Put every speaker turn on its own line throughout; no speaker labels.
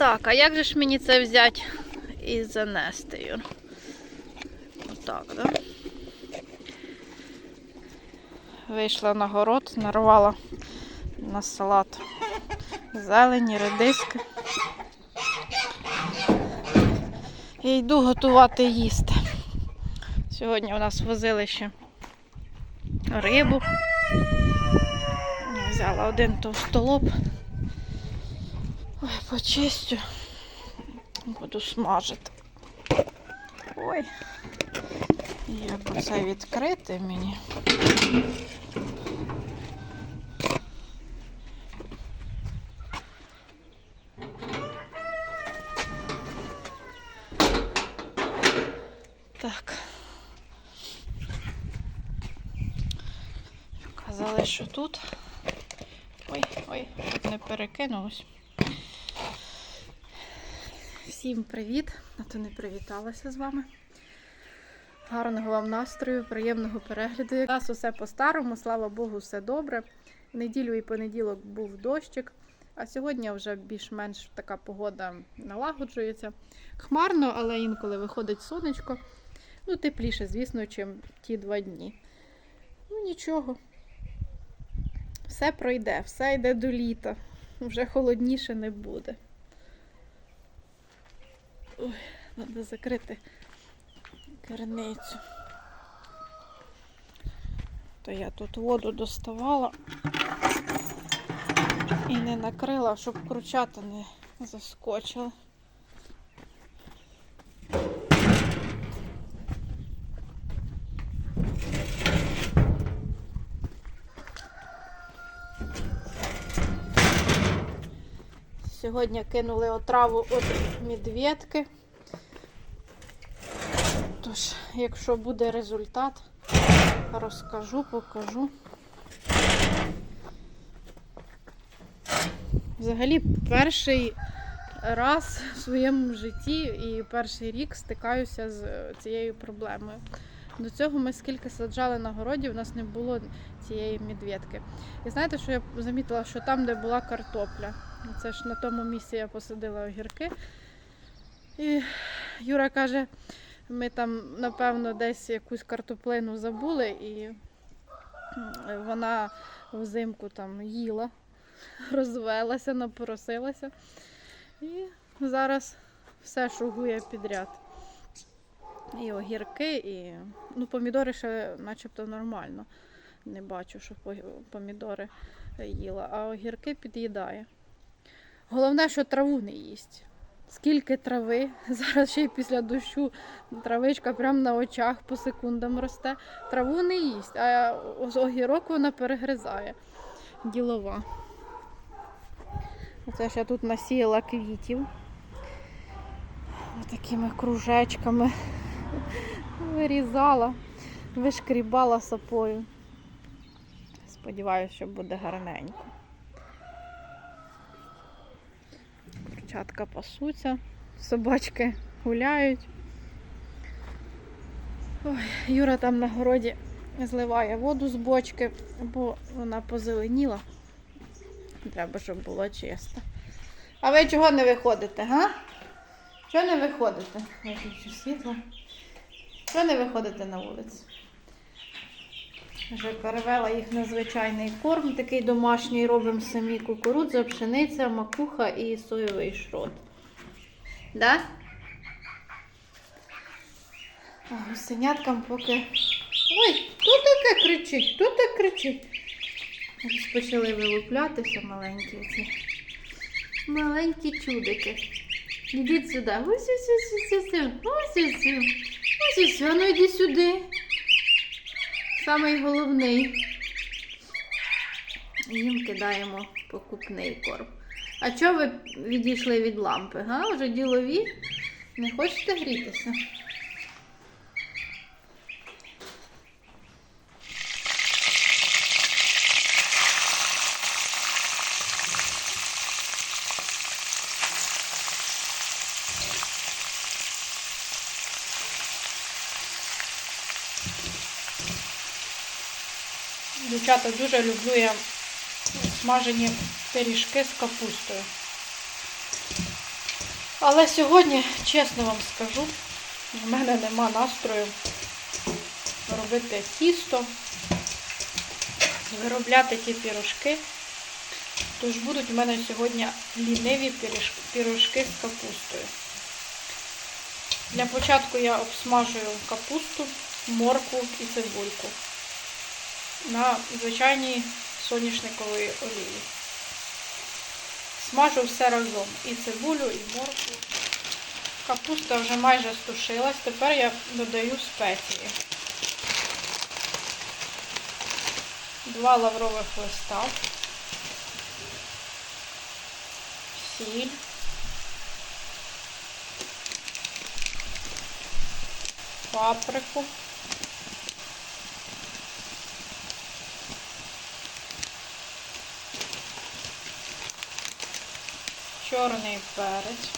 Так, а як же ж мені це взяти і занести, Юр? Отак, да? Вийшла на город, нарвала на салат зелені, редиски. І йду готувати їсти. Сьогодні у нас возили ще рибу. Взяла один товстолоб. Ой, почистю. Буду смажити. Ой. Як оце відкрити мені. Так. Казали, що тут. Ой, ой, не перекинулось. Всім привіт! А то не привіталася з вами. Гарного вам настрою, приємного перегляду. У нас усе по-старому, слава Богу, все добре. Неділю і понеділок був дощик, а сьогодні вже більш-менш така погода налагоджується. Хмарно, але інколи виходить сонечко. Ну, тепліше, звісно, чим ті два дні. Ну, нічого. Все пройде, все йде до літа. Вже холодніше не буде. Ой, треба закрити керницю. То я тут воду доставала і не накрила, щоб кручата не заскочили. Сьогодні кинули отраву від медведки. Тож, якщо буде результат, розкажу, покажу. Взагалі, перший раз в своєму житті і перший рік стикаюся з цією проблемою. До цього ми скільки саджали на городі, у нас не було цієї медведки. І знаєте, що я замітила, що там, де була картопля, це ж на тому місці я посадила огірки. І Юра каже, ми там, напевно, десь якусь картоплину забули, і вона взимку там їла, розвелася, напоросилася. І зараз все шугує підряд. І огірки, і ну, помідори ще начебто нормально. Не бачу, що помідори їла, а огірки під'їдає. Головне, що траву не їсть. Скільки трави, зараз ще й після дощу травичка прямо на очах по секундам росте. Траву не їсть, а огірок вона перегризає. Ділова. Оце ж я тут насіяла квітів. Такими кружечками вирізала, вишкрібала сапою. Сподіваюся, що буде гарненько. Курчатка пасуться, собачки гуляють. Ой, Юра там на городі зливає воду з бочки, бо вона позеленіла. Треба, щоб було чисто. А ви чого не виходите, га? Чого не виходите? Виключу світло. Чого не виходите на вулицю? Вже перевела їх на звичайний корм, такий домашній робимо самі кукурудза, пшениця, макуха і соєвий шрот. Да? А гусеняткам поки. Ой, хто таке кричить? Хто так кричить? Розпочали вилуплятися маленькі ці. Маленькі чудики. Ідіть сюди. Ось ось ось ось ось. Ось ось ось. Ось ось. Ну йди сюди. Самий головний. Їм кидаємо покупний корм. А чого ви відійшли від лампи? Га? Вже ділові? Не хочете грітися? Дівчата, дуже люблю я смажені пиріжки з капустою. Але сьогодні, чесно вам скажу, в мене нема настрою робити тісто, виробляти ті пірожки. Тож будуть в мене сьогодні ліниві пірожки з капустою. Для початку я обсмажую капусту, моркву і цибульку на звичайній соняшниковій олії. Смажу все разом. І цибулю, і моркву. Капуста вже майже стушилась. Тепер я додаю спеції. Два лаврових листа. Сіль. Паприку. Чорний перець.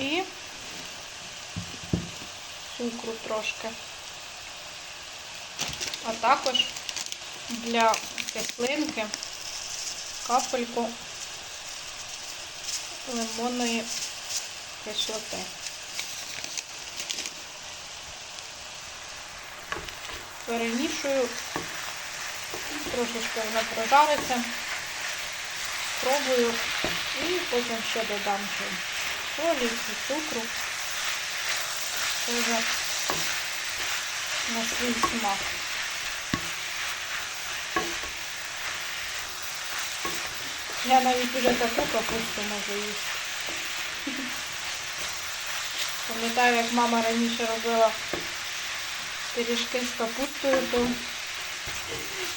І цукру трошки. А також для кислинки капельку лимонної кислоти. Перемішую, трошечки вона прожариться, спробую і потім ще додам солі і цукру. Тоже на свій смак. Я навіть вже таку капусту можу їсти. Пам'ятаю, як мама раніше робила пиріжки з капустою, то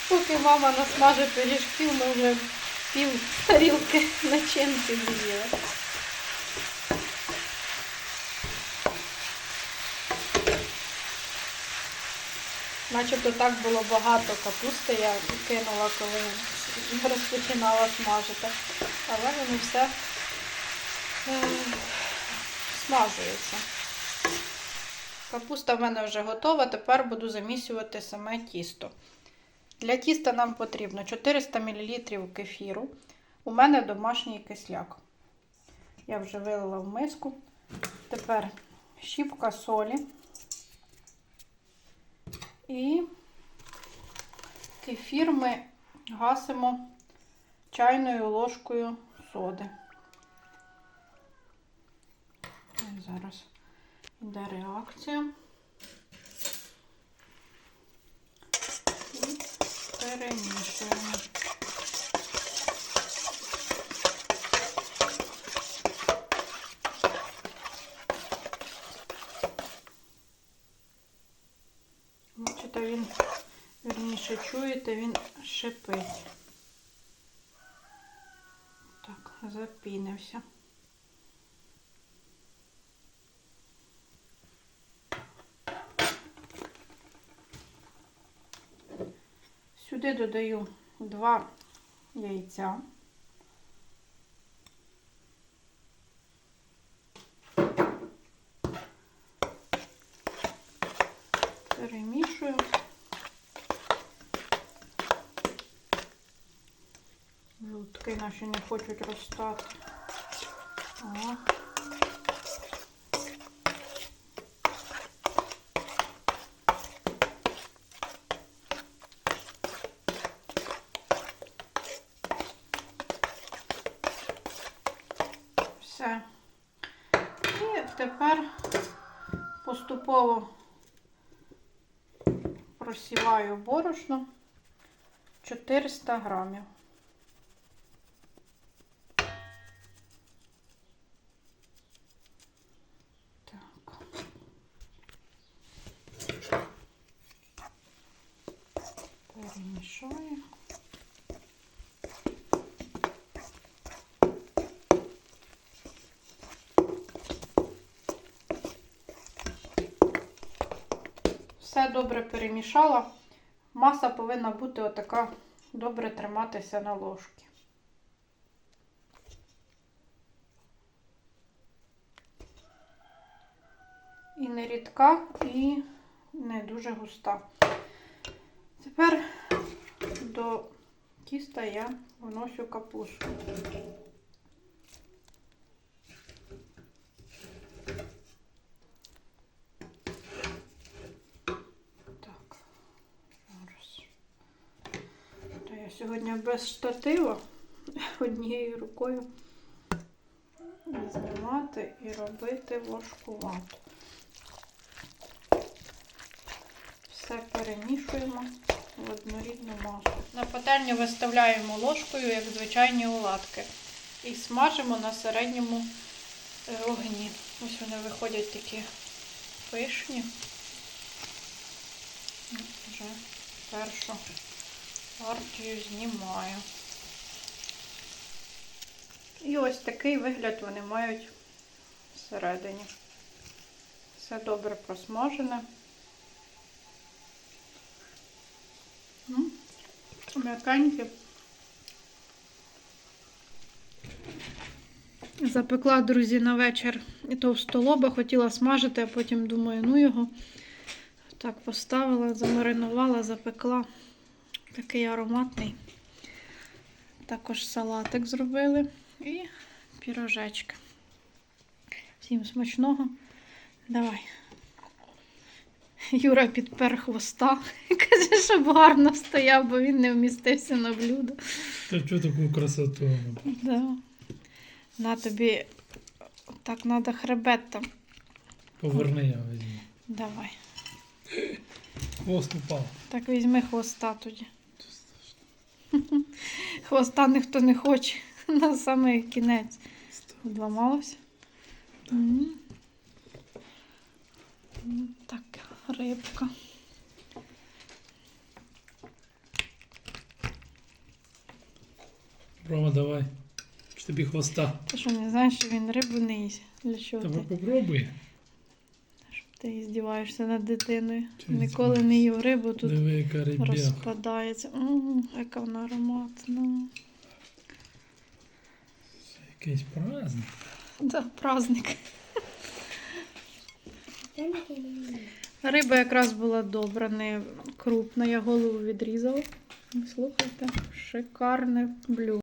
поки мама насмажить пиріжків, ми вже пів тарілки начинки з'їли. Начебто так було багато капусти, я кинула, коли розпочинала смажити. Але воно все е, смажується. Капуста в мене вже готова, тепер буду замісювати саме тісто. Для тіста нам потрібно 400 мл кефіру. У мене домашній кисляк. Я вже вилила в миску. Тепер щіпка солі. І кефір ми гасимо чайною ложкою соди. Зараз йде реакція. І перемішуємо. Бачите, він, вірніше, чуєте, він шипить. Так, запінився. Сюди додаю два яйця. Перемішую. Жутки наші не хочуть розстати. О. Все. І тепер поступово просіваю борошно 400 грамів. Так. Перемішаю. Все добре перемішала. Маса повинна бути отака добре триматися на ложці. І не рідка, і не дуже густа. Тепер до тіста я вношу капусту. Так. Зараз. То я сьогодні без штатива однією рукою знімати і робити важкувато. Все перемішуємо в однорідну масу. На пательню виставляємо ложкою, як звичайні оладки. І смажимо на середньому е, огні. Ось вони виходять такі пишні. Вже першу партію знімаю. І ось такий вигляд вони мають всередині. Все добре просмажене. М, М'якенькі. Запекла, друзі, на вечір і товстолоба, хотіла смажити, а потім думаю, ну його. Так поставила, замаринувала, запекла. Такий ароматний. Також салатик зробили і пірожечки. Всім смачного. Давай. Юра підпер хвоста. Каже, щоб гарно стояв, бо він не вмістився на блюдо.
Та що таку красоту?
Да. На тобі так треба хребет там.
Поверни я візьму.
Давай.
Хвост упав.
Так візьми хвоста тоді. Хвоста ніхто не хоче. На самий кінець. Зламалося. М. М, Так, рибка.
Рома, давай. Чи тобі хвоста?
Ти що не знаєш, що він рибу не їсть? Для чого
Та
ти?
попробуй.
Ти здіваєшся над дитиною.
Чи
Ніколи не їв рибу, тут
Диви, яка
розпадається. М, яка вона ароматна.
Якийсь праздник.
Да, праздник. Риба якраз була добра, не крупна. Я голову відрізала. Слухайте, шикарне блюдо.